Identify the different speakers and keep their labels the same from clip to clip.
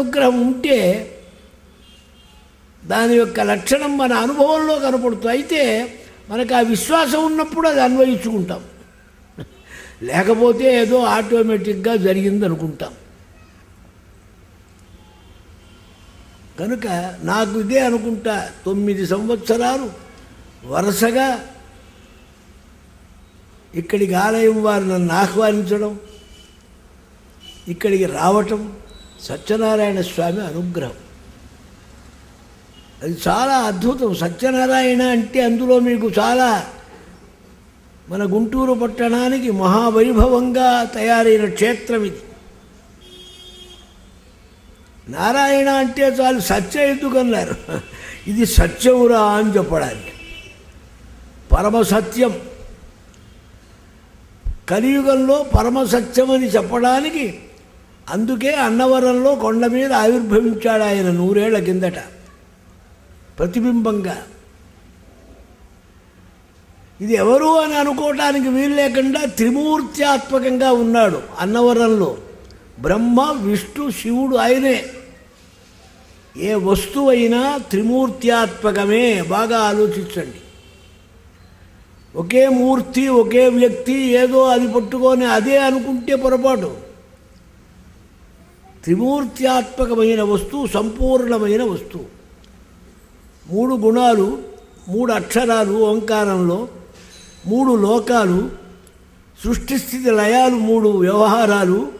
Speaker 1: అనుగ్రహం ఉంటే దాని యొక్క లక్షణం మన అనుభవంలో కనపడుతుంది. అయితే మనకు ఆ విశ్వాసం ఉన్నప్పుడు అది అన్వయించుకుంటాం. లేకపోతే ఏదో ఆటోమేటిక్గా జరిగింది అనుకుంటాం కనుక నాకు ఇదే అనుకుంటా తొమ్మిది సంవత్సరాలు వరుసగా ఇక్కడికి ఆలయం వారు నన్ను ఆహ్వానించడం ఇక్కడికి రావటం సత్యనారాయణ స్వామి అనుగ్రహం. అది చాలా అద్భుతం. సత్యనారాయణ అంటే అందులో మీకు చాలా మన గుంటూరు పట్టణానికి మహావైభవంగా తయారైన క్షేత్రం ఇది. నారాయణ అంటే చాలు సత్య ఎందుకన్నారు? ఇది సత్యమురా అని చెప్పడానికి. పరమ సత్యం. కలియుగంలో పరమ సత్యం అని చెప్పడానికి అందుకే అన్నవరంలో కొండ మీద ఆవిర్భవించాడు ఆయన నూరేళ్ళ కిందట. ప్రతిబింబంగా. ఇది ఎవరు అని అనుకోవటానికి వీలు లేకుండా త్రిమూర్త్యాత్మకంగా ఉన్నాడు అన్నవరంలో. బ్రహ్మ విష్ణు శివుడు ఆయనే. ఏ వస్తువైనా త్రిమూర్త్యాత్మకమే. బాగా ఆలోచించండి. ఒకే మూర్తి ఒకే వ్యక్తి ఏదో అది పట్టుకొని అదే అనుకుంటే పొరపాటు. త్రిమూర్త్యాత్మకమైన వస్తువు సంపూర్ణమైన వస్తువు. మూడు గుణాలు మూడు అక్షరాలు ఓంకారంలో మూడు లోకాలు సృష్టిస్థితి లయాలు మూడు వ్యవహారాలు.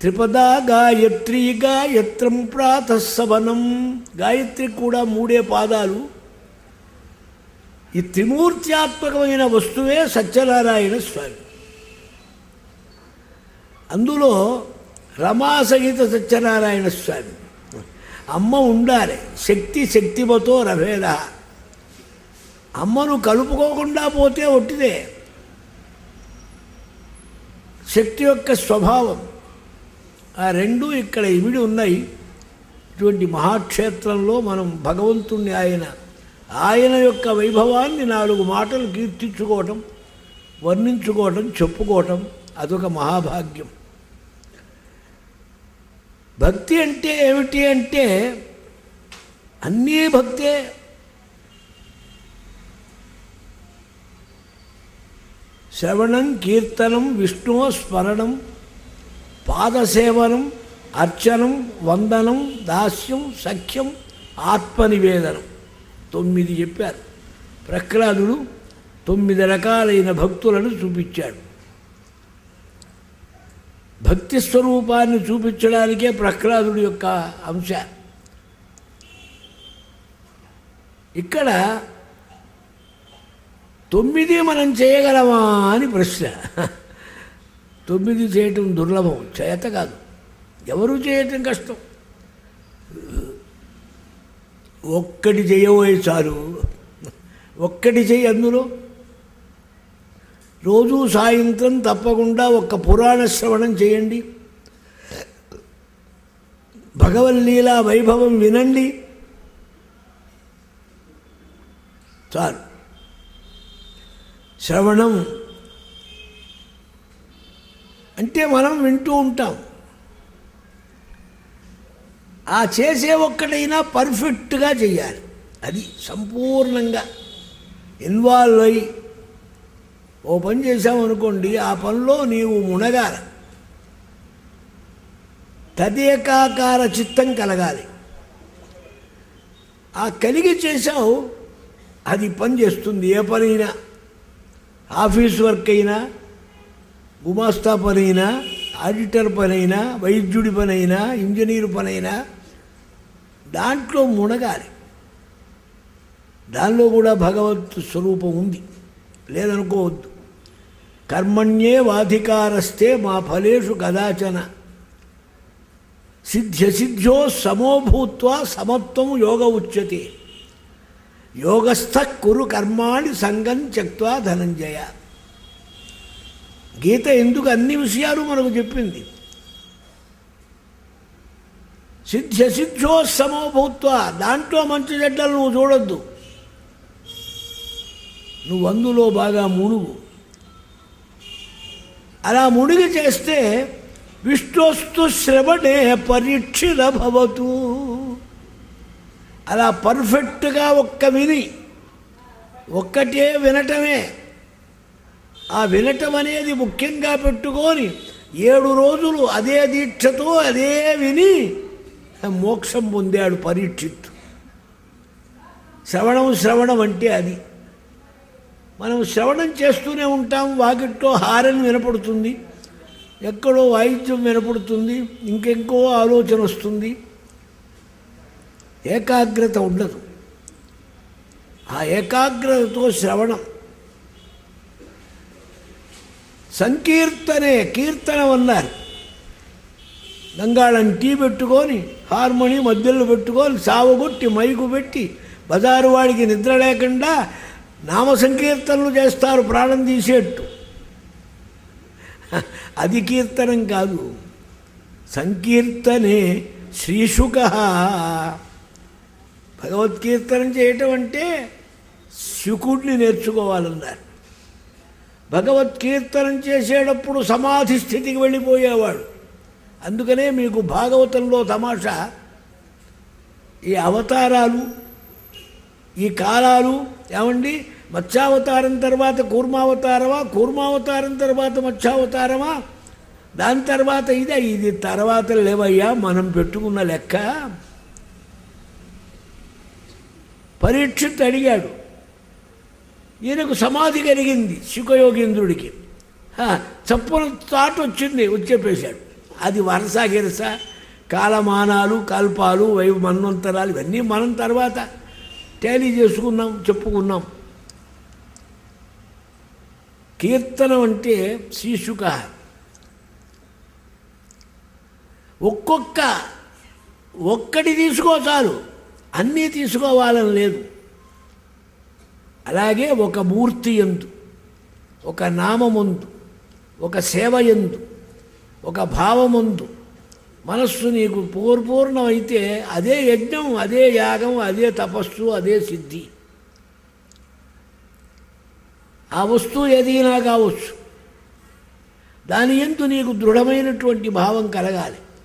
Speaker 1: త్రిపదా గాయత్రి గాయత్రం ప్రాతస్సవనం గాయత్రి కూడా మూడే పాదాలు. ఈ త్రిమూర్త్యాత్మకమైన వస్తువే సత్యనారాయణ స్వామి. అందులో రమాసహిత సత్యనారాయణ స్వామి. అమ్మ ఉండాలి. శక్తి శక్తిమతో రభేద అమ్మను కలుపుకోకుండా పోతే ఒట్టిదే. శక్తి యొక్క స్వభావం. ఆ రెండు ఇక్కడ ఇమిడి ఉన్నాయి. ఇటువంటి మహాక్షేత్రంలో మనం భగవంతుణ్ణి ఆయన ఆయన యొక్క వైభవాన్ని నాలుగు మాటలు కీర్తించుకోవటం వర్ణించుకోవటం చెప్పుకోవటం అదొక మహాభాగ్యం. భక్తి అంటే ఏమిటి అంటే అన్నీ భక్తే. శ్రవణం కీర్తనం విష్ణు స్మరణం పాదసేవనం అర్చనం వందనం దాస్యం సఖ్యం ఆత్మనివేదనం. తొమ్మిది చెప్పారు. ప్రహ్లాదుడు తొమ్మిది రకాలైన భక్తులను చూపించాడు. భక్తి స్వరూపాన్ని చూపించడానికే ప్రహ్లాదుడి యొక్క అంశ. ఇక్కడ తొమ్మిది మనం చేయగలమా అని ప్రశ్న. తొమ్మిది చేయటం దుర్లభం చేత కాదు. ఎవరు చేయటం కష్టం? ఒక్కటి చేయబోయే చాలు. ఒక్కటి చేయి అందులో. రోజు సాయంత్రం తప్పకుండా ఒక్క పురాణ శ్రవణం చేయండి. భగవల్లీలా వైభవం వినండి. చాలు. శ్రవణం అంటే మనం వింటూ ఉంటాం. ఆ చేసే ఒక్కటైనా పర్ఫెక్ట్గా చేయాలి. అది సంపూర్ణంగా ఇన్వాల్వ్ అయ్యి ఓ పని చేసామనుకోండి ఆ పనిలో నీవు మునగాలి. తదేకాకార చిత్తం కలగాలి. ఆ కలిగి చేసావు అది పని చేస్తుంది. ఏ పనైనా? ఆఫీస్ వర్క్ అయినా గుమాస్తా పనైనా ఆడిటర్ పనైనా వైద్యుడి పనైనా ఇంజనీర్ పనైనా దాంట్లో మునగాలి. దానిలో కూడా భగవత్ స్వరూపం ఉంది. లేదనుకోవద్దు. కర్మణ్యే వాధికారస్తే మా ఫలేషు కదాచన సిద్ధ్యసిద్ధ్యో సమోభూత్వా సమత్వం యోగ ఉచ్యతే యోగస్థ కురు కర్మాణి సంగం త్యక్వా ధనంజయ గీత ఎందుకు అన్ని విషయాలు మనకు చెప్పింది? సిద్ధ్యసిద్ధ్యో సమోభూత్వ దాంట్లో మంచి చెడ్డలు నువ్వు చూడొద్దు. నువ్వు అందులో బాగా మునుగు. అలా మునిగి చేస్తే విష్ణోస్తు శ్రవణే పరీక్షిత భవతు. అలా పర్ఫెక్ట్గా ఒక్క విని ఒక్కటే వినటమే. ఆ వినటం అనేది ముఖ్యంగా పెట్టుకొని ఏడు రోజులు అదే దీక్షతో అదే విని మోక్షం పొందాడు పరీక్షిత్తు. శ్రవణం శ్రవణం అంటే అది. మనం శ్రవణం చేస్తూనే ఉంటాం. వాకిట్లో హారన్ వినపడుతుంది. ఎక్కడో వాయిద్యం వినపడుతుంది. ఇంకెంకో ఆలోచన వస్తుంది. ఏకాగ్రత ఉండదు. ఆ ఏకాగ్రతతో శ్రవణం. సంకీర్తనే కీర్తన అన్నారు గంగాళం టీ పెట్టుకొని హార్మోని మధ్యలో పెట్టుకొని సావగొట్టి మైకు పెట్టి బజారు వాడికి నిద్ర లేకుండా నామ సంకీర్తనలు చేస్తారు ప్రాణం తీసేట్టు. అది కీర్తనం కాదు. సంకీర్తనే శ్రీశుక. భగవద్కీర్తనం చేయటం అంటే శుకుడిని నేర్చుకోవాలన్నారు. భగవత్కీర్తనం చేసేటప్పుడు సమాధి స్థితికి వెళ్ళిపోయేవాడు. అందుకనే మీకు భాగవతంలో తమాషా. ఈ అవతారాలు ఈ కాలాలు ఏమండి? మత్స్యావతారం తర్వాత కూర్మావతారమా? కూర్మావతారం తర్వాత మత్స్యావతారమా? దాని తర్వాత ఇదే ఇది తర్వాత లేవయ్యా మనం పెట్టుకున్న లెక్క. పరీక్షిత్ అడిగాడు. ఈయనకు సమాధి కలిగింది శుకయోగేంద్రుడికి చప్పున తాటు వచ్చింది వచ్చేపేశాడు. అది వరస గిరస కాలమానాలు కల్పాలు వై మన్వంతరాలు ఇవన్నీ మనం తర్వాత టేలీ చేసుకున్నాం చెప్పుకున్నాం. కీర్తనం అంటే శీశుక. ఒక్కొక్క ఒక్కటి తీసుకో చాలు. అన్నీ తీసుకోవాలని లేదు. అలాగే ఒక మూర్తి ఎందు ఒక నామముందు ఒక సేవ ఎందు ఒక భావముందు మనస్సు నీకు పూర్పూర్ణమైతే అదే యజ్ఞం అదే యాగం అదే తపస్సు అదే సిద్ధి. ఆ వస్తువు ఏదైనా కావచ్చు. దాని ఎందు నీకు దృఢమైనటువంటి భావం కలగాలి.